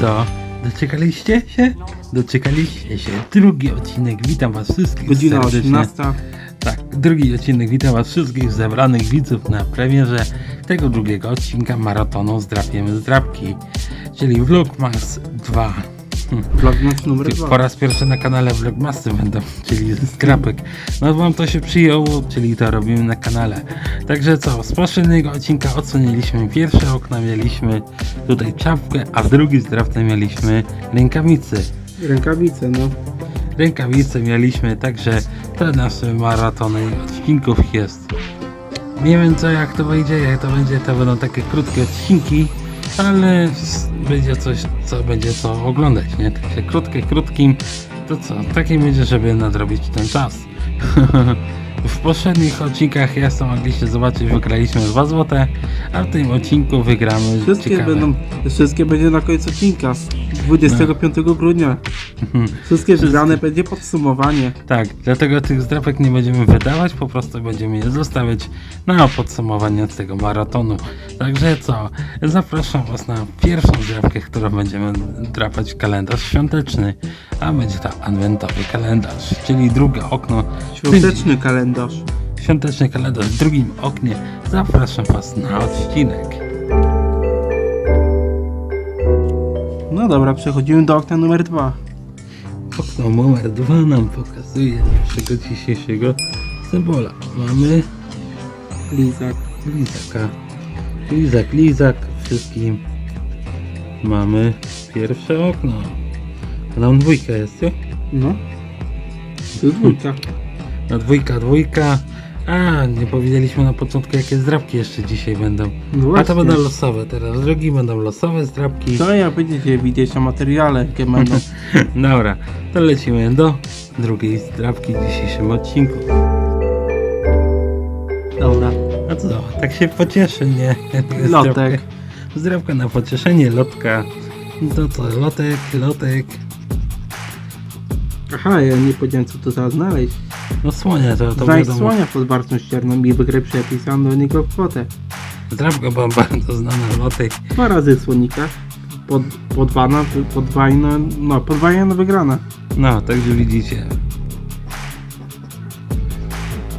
co? Doczekaliście się? Doczekaliście się. Drugi odcinek. Witam was wszystkich Godzina serdecznie. 18. Tak, drugi odcinek. Witam was wszystkich zebranych widzów na premierze tego drugiego odcinka maratonu Zdrapiemy Zdrapki, czyli Vlogmas 2. Vlogmas numer 2. Po raz pierwszy na kanale Vlogmasy będą, czyli skrapek. No wam to się przyjęło, czyli to robimy na kanale. Także co, z poprzedniego odcinka oceniliśmy pierwsze okna, mieliśmy tutaj czapkę, a w drugi zdrawce mieliśmy rękawice. Rękawice, no. Rękawice mieliśmy, także te nasze maratony odcinków jest. Nie wiem co jak to wyjdzie, jak to będzie, to będą takie krótkie odcinki, ale będzie coś, co będzie co oglądać, nie? Takie krótkie, krótkim, to co, takie będzie, żeby nadrobić ten czas. W poprzednich odcinkach, jak to mogliście zobaczyć, wygraliśmy 2 złote, a w tym odcinku wygramy Wszystkie ciekawe. będą, wszystkie będzie na końcu odcinka. 25 grudnia. Wszystkie wygrane będzie podsumowanie. Tak, dlatego tych zdrapek nie będziemy wydawać, po prostu będziemy je zostawiać na podsumowanie tego maratonu. Także co, zapraszam Was na pierwszą zdrapkę, którą będziemy drapać kalendarz świąteczny, a będzie to adwentowy kalendarz, czyli drugie okno. w Świąteczny kalendarz. Świąteczny kalendarz w drugim oknie. Zapraszam Was na odcinek. No dobra, przechodzimy do okna numer 2. Okno numer 2 nam pokazuje naszego dzisiejszego symbola. Mamy Lizak. Lizaka. Lizak, lizak wszystkim. Mamy pierwsze okno. A Tam dwójka jest, co? No. To jest dwójka. No dwójka, dwójka. A, nie powiedzieliśmy na początku jakie zdrabki jeszcze dzisiaj będą. No A to będą losowe teraz. Drugi będą losowe zdrabki. To jak będziecie widzieć na materiale, jakie będą. Dobra, to lecimy do drugiej zdrabki w dzisiejszym odcinku. Dobra. A co, tak się pocieszy, nie? Lotek. Zdrabka na pocieszenie, lotka. No To co, lotek, lotek. Aha, ja nie powiedziałem co to za znaleźć. No słonia to, to Znajdź wiadomo. słonia pod warstwą ścierną i wygraj przepisam do niego kwotę. Zdrabka była bardzo znana, lotek. Dwa razy słonika. Pod, podwana, podwajna, no podwajna wygrana. No, także widzicie.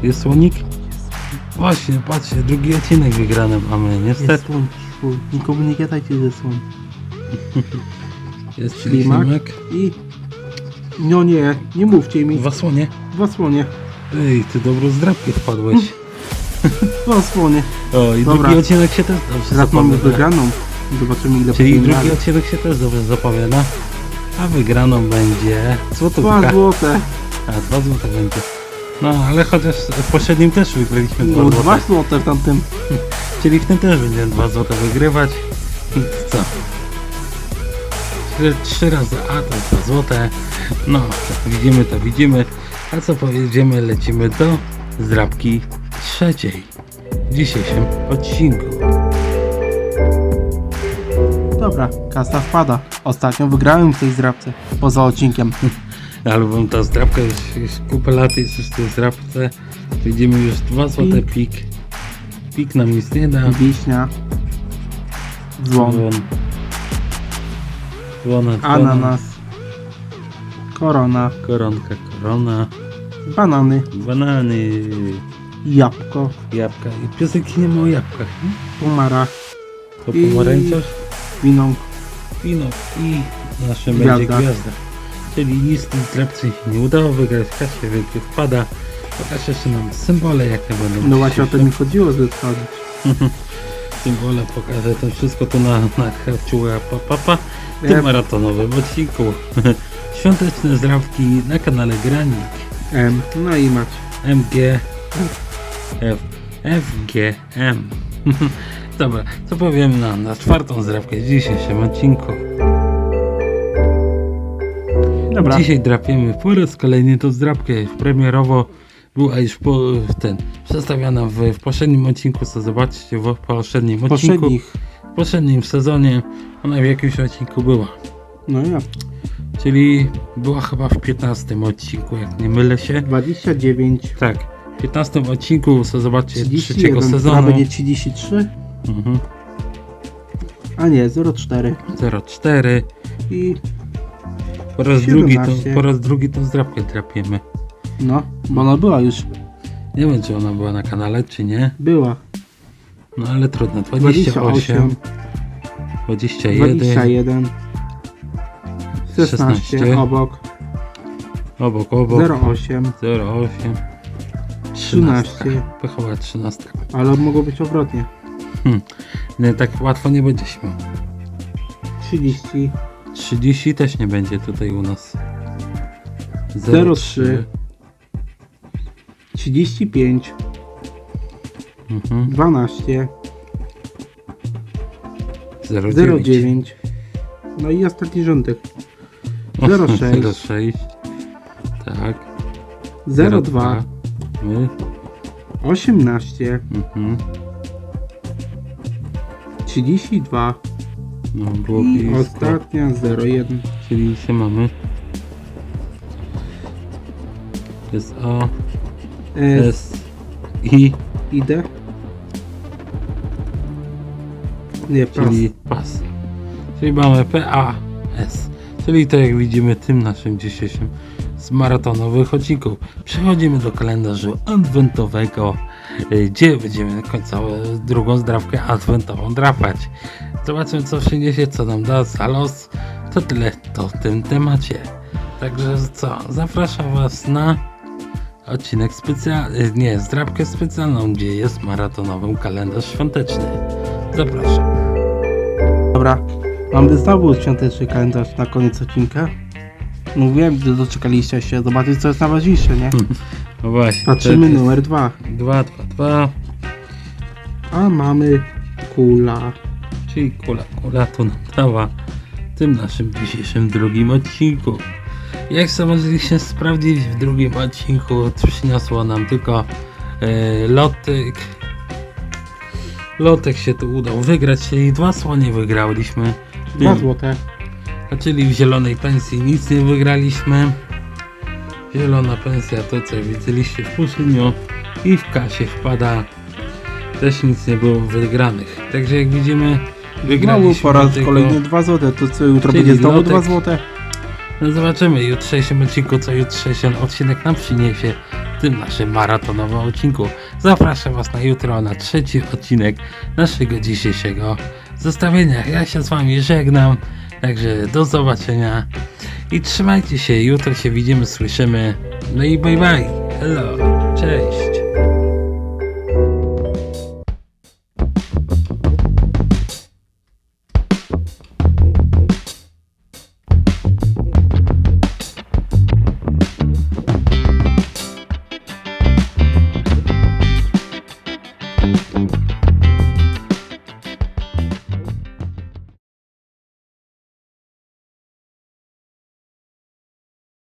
Jest słonik? Właśnie, patrzcie, drugi odcinek wygrany mamy, Jest niestety. słoń, szwój. Nikomu nie gadajcie ze słoń. Jest Ślimak ślimak. i... No nie, nie mówcie mi. Dwa słonie. Dwa słonie. Ej, ty dobrą zdrabkę wpadłeś. Dwa słonie. O, i Dobra. drugi odcinek się też dobrze Teraz mamy zapowiada. wygraną. Zobaczymy ile Czyli drugi miała. odcinek się też dobrze zapowiada. A wygraną będzie złotówka. Dwa złote. A, dwa złote będzie. No, ale chociaż w poprzednim też wygraliśmy dwa No, złote. dwa złote w tamtym. Czyli w tym też będziemy dwa złote wygrywać. I co? Trzy, razy A to dwa złote. No, widzimy to widzimy. A co powiedziemy, lecimy do zdrabki trzeciej w dzisiejszym odcinku. Dobra, kasa wpada. Ostatnio wygrałem w tej zdrabce. Poza odcinkiem. Albo ta zdrabka już, już kupę lat jest już w tej zdrabce. Widzimy już dwa złote pik. Pik nam nic nie da. Wiśnia. Dzwon. Dzwon. Ananas. Korona. Koronka, korona. Banany. Banany. Jabłko. Jabłka. I nie ma o jabłkach. nie? Pomara. To I- pomarańczarz, Winą. wino i nasze Gwiazda. będzie gwiazda. Czyli nic z się nie udało wygrać. Kasia wielkie wpada. Pokaż jeszcze nam symbole jakie będą. No właśnie o to mi chodziło, żeby wchodzić. Symbole pokażę to wszystko tu na, na karciuła papa w tym Yep. maratonowym odcinku. Świąteczne zdrabki na kanale Granik. M. No i macie. MG F, FGM. Dobra, co powiem na, na czwartą zdrabkę w dzisiejszym odcinku. Dobra. Dzisiaj drapiemy po raz kolejny tą zdrabkę. Premierowo była już po, ten, przedstawiana w, w poprzednim odcinku, co zobaczcie w poprzednim odcinku. Poprzednich. W poprzednim sezonie ona w jakimś odcinku była. No ja. Czyli była chyba w 15 odcinku, jak nie mylę się. 29. Tak, w 15 odcinku, co zobaczcie, trzeciego 31. A sezonu. będzie 33? Mhm. A nie, 04. 04. i Po raz, drugi to, 17. po raz drugi tą zdrabkę trapiemy. no, bo ona była już. Nie wiem, czy ona była na kanale, czy nie. Była. No ale trudno. 28, 28, 21, 21, 16, 16, obok, obok, obok, 08, 08, 13, Pechowa 13. ale mogło być odwrotnie. Nie, tak łatwo nie będzie śmiał. 30, 30 też nie będzie tutaj u nas. 03. 35, Mhm. 12, 09. 09, no i ostatni rządek. 06, 06. Tak. 02, My. 18, Mhm. 32 No, było i blisko. ostatnia 01. Czyli się mamy. Jest O, S, S, I, idę. Nie, pas. czyli pas. Czyli mamy P, A, S. Czyli to jak widzimy tym naszym dzisiejszym z maratonowych odcinków. Przechodzimy do kalendarzu adwentowego, y, gdzie będziemy końcową drugą zdrawkę adwentową drapać. Zobaczymy co przyniesie, co nam da za los. To tyle to w tym temacie. Także co, zapraszam Was na odcinek specjalny, nie, zdrabkę specjalną, gdzie jest maratonowy kalendarz świąteczny. Zapraszam. Dobra, mamy znowu świąteczny kalendarz na koniec odcinka. Mówiłem, gdy doczekaliście się zobaczyć, co jest najważniejsze, nie? No właśnie. Patrzymy to jest numer 2, 2, 2, 2, a mamy kula. czyli kula, kula to nam dała w tym naszym dzisiejszym drugim odcinku. Jak sobie mogliście sprawdzić w drugim odcinku, przyniosło nam tylko e, lotek. Lotek się tu udał wygrać, czyli dwa słonie wygraliśmy. 2 złote. A czyli w zielonej pensji nic nie wygraliśmy. Zielona pensja to co widzieliście w puszynio i w kasie wpada też nic nie było wygranych. Także jak widzimy Znowu wygraliśmy po raz tylko... kolejny 2 złote. To co jutro Czyli będzie znowu lotek. 2 złote? No zobaczymy jutrzejszym odcinku, co jutrzejszy odcinek nam przyniesie w tym naszym maratonowym odcinku. Zapraszam Was na jutro na trzeci odcinek naszego dzisiejszego zestawienia. Ja się z Wami żegnam, także do zobaczenia i trzymajcie się. Jutro się widzimy, słyszymy. No i bye bye. Hello. Cześć.